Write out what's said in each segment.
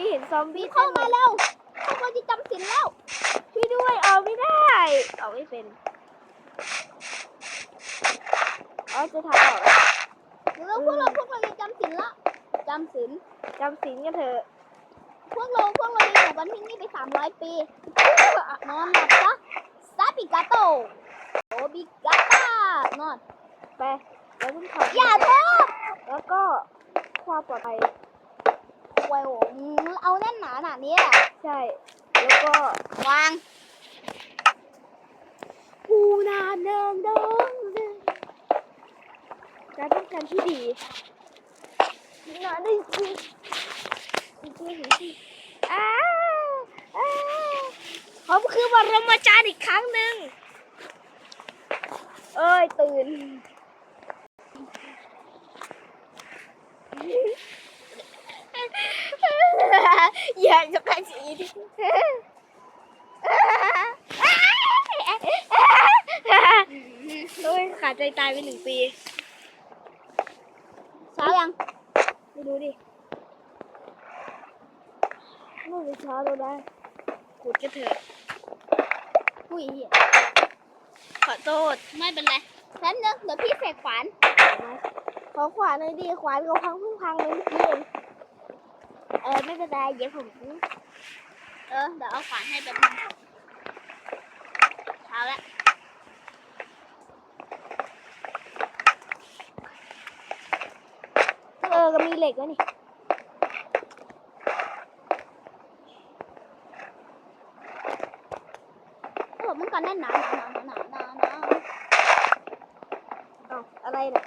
พี่เห็นซอมบี้เข้ามาเร็วพวกเราจะจำสินแล้วช่วยด้วยเอาไม่ได้เอาไม่เป็นเอาจะทำออกแล้วแล้วพวกเราพวกเราจะจำสินละจำสินจำศีลกันเถอะพวกเราพวกเราจะอยู่กันที่นี่ไปสามร้อยปีนอนหลับซะซาปิกาโตโอบิกาตานอนไปแล้วต้องขับอย่าโทษแล้วก็ความปลอดภัย ไว้โหมึงเอาแน่นหนาขนาดนี้อะใช่ แล้วก็วางปูนาเดิงเดิงการป้องกันที่ดีนาได้สิอ้าอ้าผมคือบรมจารย์อีกครั้งหนึ่งเอ้ย ตื่น อยากจะกระสีดิโอ้ยขาด ใจตายไปหนึ่งปีเช้ายังไม่รู้ดิเมื่อเช้าเราได้ขุดกันเถอะอุ้ยเหี้ยขอโทษไม่เป็นไรแป๊บนึงเดี๋ยวพี่เสกขวานขอขวานหน่อยดิขวานเขาพังเพิ่งพังไปเมื่อกี้เองเออไม่เป็นไรเดี๋ยวผม เออเดี๋ยวเอาขวานให้แป๊บนึงเช้าแล้ว เหล็กแล้วนี่เออมันก็แน่นหนาหนาหนาหนาหนานาเอาอะไรเนี่ย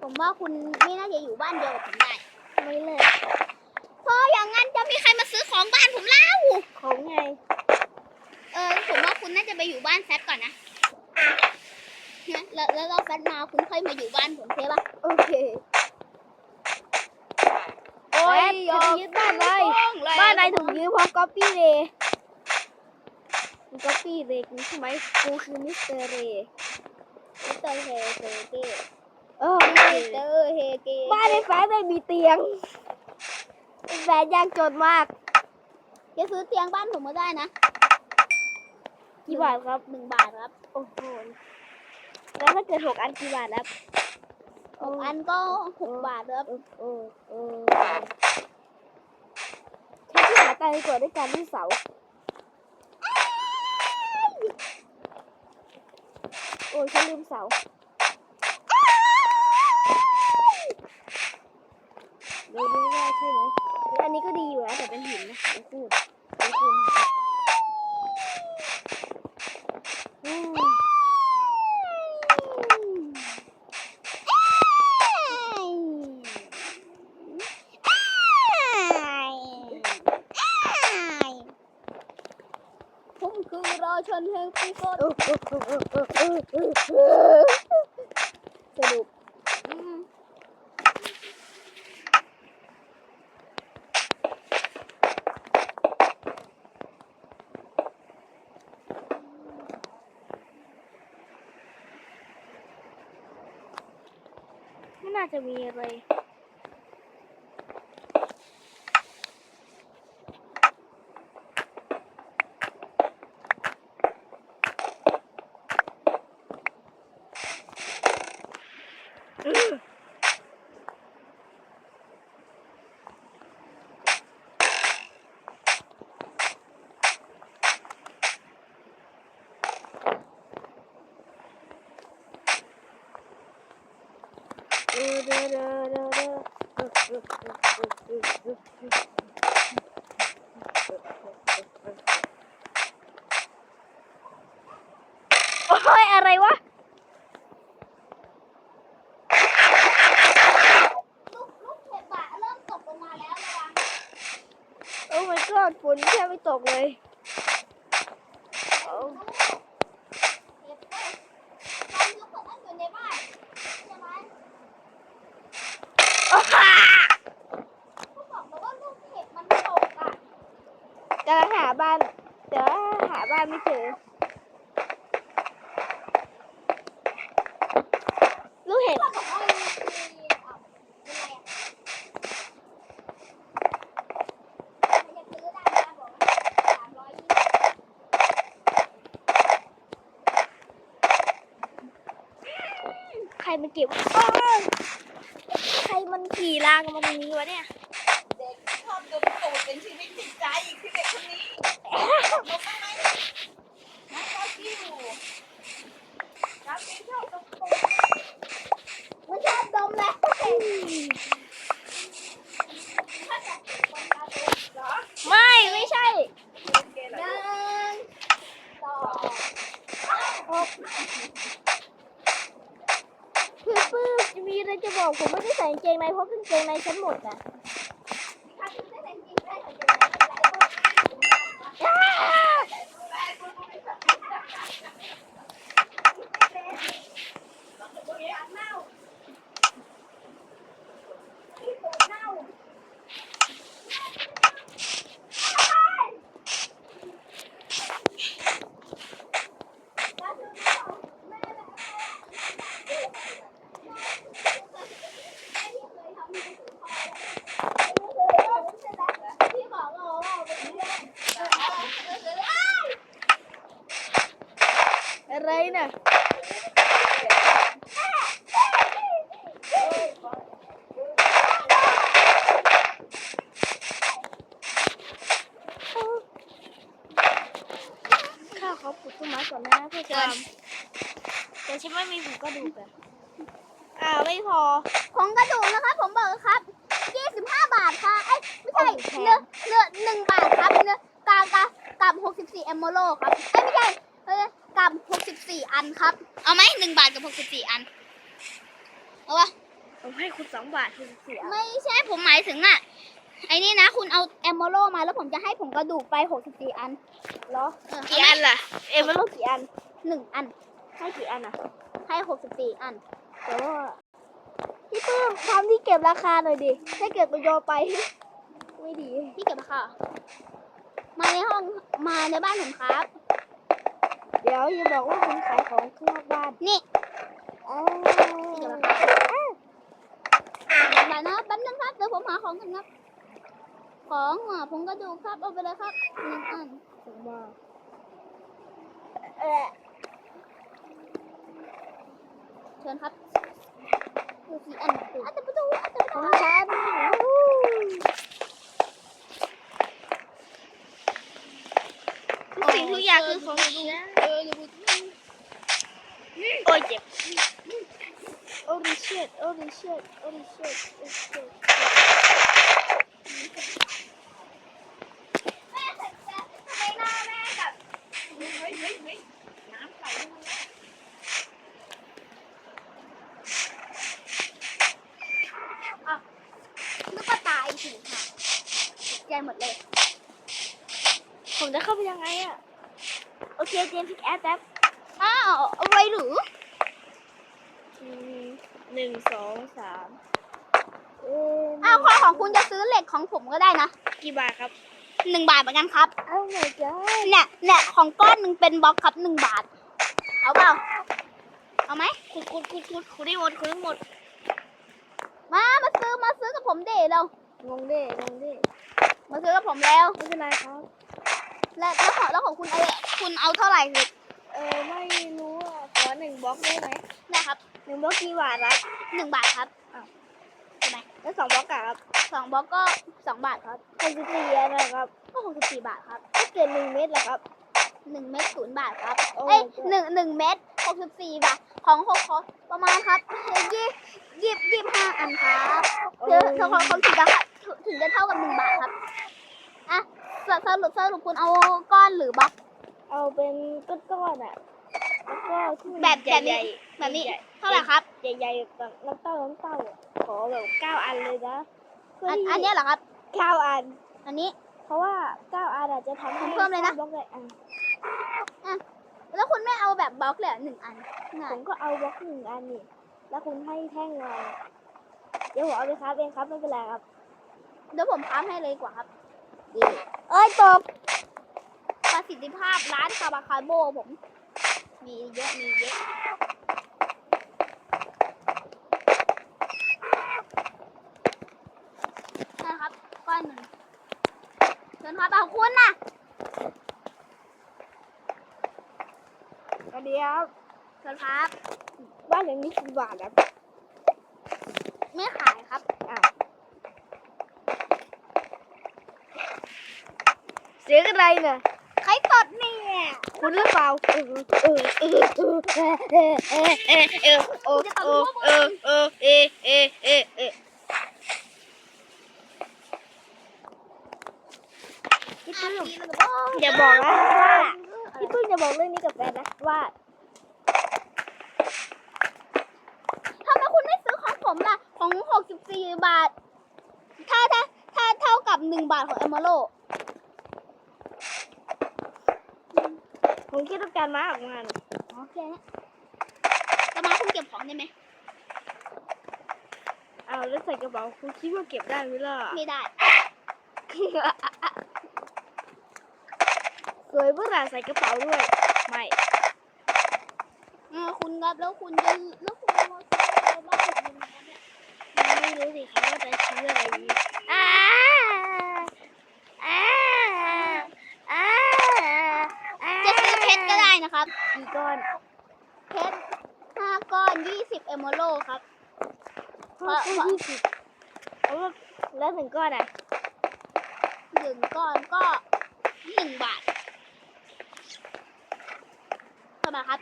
ผมว่าคุณไม่น่าจะอยู่บ้านเดียวกับผมได้ไม่เลยเพราะอย่างนั้นจะมีใครมาซื้อของบ้านผมเล่าของไง เออผมว่าคุณน่าจะไปอยู่บ้านแฟก่อนนะ นะแล้วแล้วเราแฟตมาคุณค่อยมาอยู่บ้านผมใช่ปะโอเคโอ้ยจะไปยึดบ้านเลยบ้านนายถูกยืมเพราะก๊อปปี้เลยก๊อปปี้เลยกูใช่ไหมกูคือมิสเตอร์เรย์มิสเตอร์เฮเฮเกเออมิสเตอร์เฮเกบ้านในแฟนไม่มีเตียงแฟนยากจนมากจะซื้อเตียงบ้านผมมาได้นะกี่บาทครับหนึ่งบาทครับ โอ้โห แล้วถ้าเกิดหกอันกี่บาทครับหกอันก็หกบาทครับเออเออเออใช้ที่หาตังค์ดีกว่าด้วยการที่เสาโอ้ยฉันลืมเสาดูดูว่าใช่ไหมอันนี้ก็ดีอยู่นะแต่เป็นหินนะไม่คูดไม่คูดอืม ผมคือราชันแห่งปีศาจสรุป อืม ไม่น่าจะมีอะไร โอ้ยอะไรวะลูกลูกเห็บอะเริ่มตกลงมาแล้วระวังโอ้ my god ฝนแค่ไม่ตกเลยโอ้ เห็บเอ้ยตอนลูกคนนั้นอยู่ในบ้านใช่ไหม อ้า เขาบอกมาว่าลูกเห็บมันตกอะ กำลังหาบ้านแต่ว่าหาบ้านไม่เจอ ลูกเห็บ เขาบอกว่า เก็บอ้าวใครมันขี่ลางมาตรงนี้วะเนี่ย เด็กชอบดมตูดเป็นชีวิตจิตใจคือเด็กคนนี้ดมบ้างไหมนะกาฟิวกาฟิวชอบดมตูด มันชอบดมเลย ถ้าจะคนตาโตเหรอ ไม่ไม่ใช่ โอเคเหร ห อ นึ่งสอง คือปื้มจะมีอะไรจะบอกผมไม่ ได้ใส่กางเกงในเพราะกางเกงในฉันหมดอะ ถ้าคุณไม่เป็นจริงได้ของจริงได้ พี่บอกเราว่าเป็นเรื่อง อะไร น่ะข้าขอปลูกต้นไม้ก่อนนะเพื่อความแต่ฉันไม่มีผมก็ดูกันอ่าไม่พอ ของกระดูกนะคะผมบอกครับ 25 บาทค่ะเอ้ยไม่ใช่โอ้โหแพงเนื้อเนื้อหนึ่งบาทครับเนื้อกากากับ 64 เอมโมโลครับเอ้ยไม่ใช่เอ้ย กับ 64 อันครับ เอาไหมหนึ่งบาทกับ 64 อัน เอาวะผมให้คุณสองบาทคุณเสียไม่ใช่ผมหมายถึงอะ ไอ้นี่นะ คุณเอาเอมโมโลมาแล้วผมจะให้ผงกระดูกไป 64 อันเหรอเออกี่อันล่ะ เอ็มมันต้องกี่อันหนึ่งอัน ให้กี่อันอะ ให้ 64 อันแต่ว่าพี่ปื้มทำที่เก็บราคาหน่อยดิถ้าเกิดมันโยนไป ไม่ดี พี่เก็บราคา มาในห้อง มาในบ้านผมครับ เดี๋ยวอย่าบอกว่าคุณขายของข้างนอกบ้าน นี่อ้าพี่เก็บวราคาเดี๋ยวนะแป๊บนึงครับเดี๋ยวผมหาของกันครับ ของอะผมกระดูกครับเอาไปเลยครับหนึ่งอันถึงมาเออเชิญครับดูสี่อันอันตะประตูอันตะประขตูองฉันทุกสิ่งทุกอย่างคือของฉันเอออย่าพูดโอ้ ยเจ็บโอ้ดิเชิดโอ้ดิเชิดโอ้ดิเชิดโอ้ดิเชิดแม่แต่แต่ทำไมหน้าแม่กับเฮ้ยเฮ้ยเฮ้ยน้ำใสมาแล้วนึกว่าตายสิค่ะตกใจหมดเลย ผมจะเข้าไปยังไงอะ โอเคเจมส์พิกแอดแป๊บอ้าว เอาไว้หรืออืม หนึ่งสองสามเอ้ยอ้าวข้อของคุณจะซื้อเหล็กของผมก็ได้นะกี่บาทครับหนึ่งบาทเหมือนกันครับ เอ้าไหนจ้าเนี่ยเนี่ยของก้อนหนึ่งเป็นบล็อกครับหนึ่งบาท เอาเปล่า เอาไหมคุณคุณคุณคุณคุณได้หมดคุณได้หมดมา มาซื้อ มาซื้อกับผมเด้เรา งงเด้งงเด้มาซื้อกับผมแล้ว ไม่เป็นไรครับ และแล้วของแล้วของคุณเอาคุณเอาเท่าไหร่เหล็กเออไม่รู้อะขอหนึ่งบล็อกได้ไหมนะครับ หนึ่งบล็อกกี่บาทครับหนึ่งบาทครับแล้วสองบล็อกอะครับสองบล็อกก็สองบาทครับหกสิบสี่อันนะครับก็หกสิบสี่บาทครับถ้าเกิดหนึ่งเม็ดล่ะครับหนึ่งเม็ดศูนย์บาทครับโอ้เอ้ยก็หนึ่งหนึ่งเม็ดหกสิบสี่บาทของหกของประมาณครับยี่ยี่ยี่สิบห้าอันครับเธอเธอของเขาถึงจะถึงจะเท่ากับหนึ่งบาทครับอะสสรุปสรุปคุณเอาก้อนหรือบล็อกเอาเป็นก้อนๆอะ แล้วก็ที่มันแบบแบบนี้ใหญ่ๆแบบนี้ใหญ่เท่าไหร่ครับ ใหญ่ๆแบบน้ำเต้าน้ำเต้าอะขอแบบเก้าอันเลยนะเพื่อันที่อันเนี้ยเหรอครับเก้าอัน อันนี้ เพราะว่าเก้าอันอาจจะทำให้เพิ่มเลยนะบล็อกเลยอันแล้วคุณไม่เอาแบบบล็อกเลยเหรอหนึ่งอันง่าผยมก็เอาบล็อกหนึ่งอันนี่แล้วคุณให้แท่งมาเดี๋ยวผมเอาไปครับเองครับไม่เป็นไรครับเดี๋ยวผมค้าให้เลยดีกว่าครับเอ้ยตกประสิทธิภาพร้านคาบาคาโบผม มีเยอะ มีเยอะ นะครับ ก้อนหนึ่งเชิญครับเอาคุณนะกระเดียวเชิญครับ บ้านหลังนี้กี่บาทครับไม่ขายครับอ้าวเสียงอะไรเนี่ยใครตดเนี่ย คุณหรือเปล่าเออเออเออเออเออเออเออเออเออเออเออเออเออเออเออเออพี่ปื้มอย่าบอกนะว่าพี่ปื้มจะบอกเรื่องนี้กับแฟนนะว่าทำไมคุณไม่ซื้อของผมล่ะ ของ 64 บาท ถ้าถ้าถ้าเท่ากับ 1 บาทของเอมโล ผมคิดต้องการม้าออกมาน่ะโอเคนะจะมาคุณเก็บของได้ไหมเอาแล้วใส่กระเป๋าคุณคิดว่าเก็บได้ไหมล่ะ ไม่ได้ สวยเมื่อไหร่ใส่กระเป๋าด้วย ไม่เออคุณครับแล้วคุณจะแล้วคุณจะมาซื้ออะไรบ้างของคุณครับเนี่ยไม่รู้สิครับว่าจะซื้ออะไรดีอ่าอ่าอ่าอ่า จะซื้อเพชรก็ได้นะ ครับกี่ก้อนเพชรห้าก้อนยี่สิบเอมโลครับเพราะว่ายี่สิบเพราะว่าแล้วหนึ่งก้อนอะหนึ่งก้อนก็หนึ่งบาททำไมครับ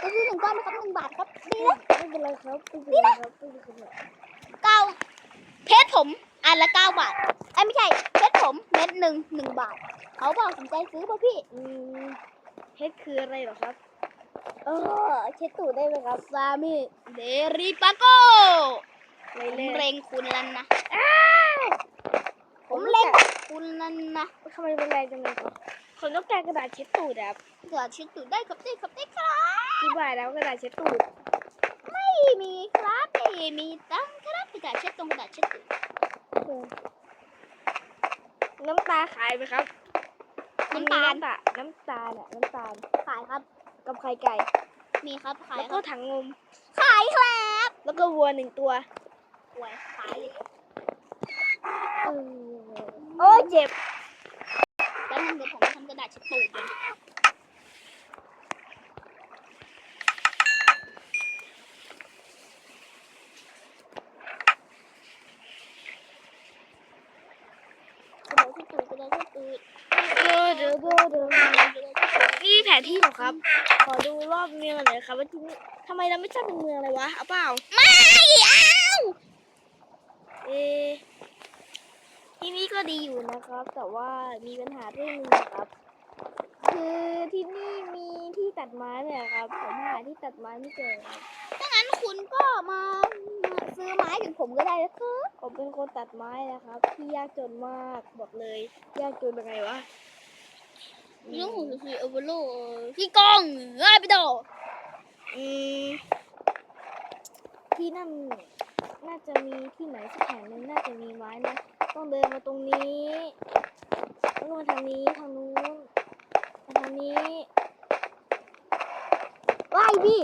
ก็คือหนึ่งก้อนนะครับหนึ่งบาทครับดีนะไม่เป็นไรครับไม่เป็นไรครับไม่เป็นไรเก้าเพชรผมอันละเก้าบาทไอ้ยไม่ใช่เพชรผมเม็ดหนึ่งหนึ่งบาท เขาบอกสนใจซื้อป่ะพี่ อืมเฮ็ดคืออะไรเหรอครับเออเช็ดตูดได้ไหมครับซามิเดริปาโกไม่ผมเล่นเล็งคุณแล้วนะผผมมเล่เล็นงคุณแล้วนะทำไมเป็นไรจังเลยครับคนต้องการกระดาษเช็ดตูดอะครับเกิดชิดตูดได้ครับได้ครับได้ครับคิดว่าแล้วกระดาษเช็ดตูดไม่มีครับไม่มีตังค์ครับกระดาษเช็ดตรงกระดาษเช็ดตูดเออน้ำตาขายไหมครับ น้ำตาลน้ำตาลน้ำตาลอะน้ำตาลขายครับ กับไข่ไก่ มีครับขายแล้วคก็รับถังนมขายครับ แล้วก็วัวหนึ่งตัวหวยขายเลยเออโอ้ยเจ็บแล้วนึงเดี๋ยวผมทำกระดาษเช็ดตูดเลย กระดาษเช็ดตูดกระดาษเช็ดตูด เด้อ เด้อเด้อเด้อนี่แผนที่เหรอครับ ขอดูรอบเมืองหน่อยครับว่าที่นี่ทำไมเราไม่ชอบเป็นเมืองอะไรวะเอาเปล่า ไม่เอาเอที่นี่ก็ดีอยู่นะครับ แต่ว่ามีปัญหาเรื่องนึงนะครับ คือที่นี่มีที่ตัดไม้เนี่ยครับผมหาที่ตัดไม้ไม่เจอครับถ้างั้นคุณก็มามาซื้อไม้ถึงผมก็ได้นะครับผมเป็นคนตัดไม้นะครับ ที่ยากจนมากบอกเลย ยากจนยังไงวะ เรื่องของคือเอเวอร์โลพี่กองเอ้ยพี่โดอืมที่นั่นน่าจะมีที่ไหนสักแห่งหนึ่งน่าจะมีไม้นะต้องเดินมาตรงนี้ต้องมาทางนี้ทางนู้นมาทางนี้ว้ายพี่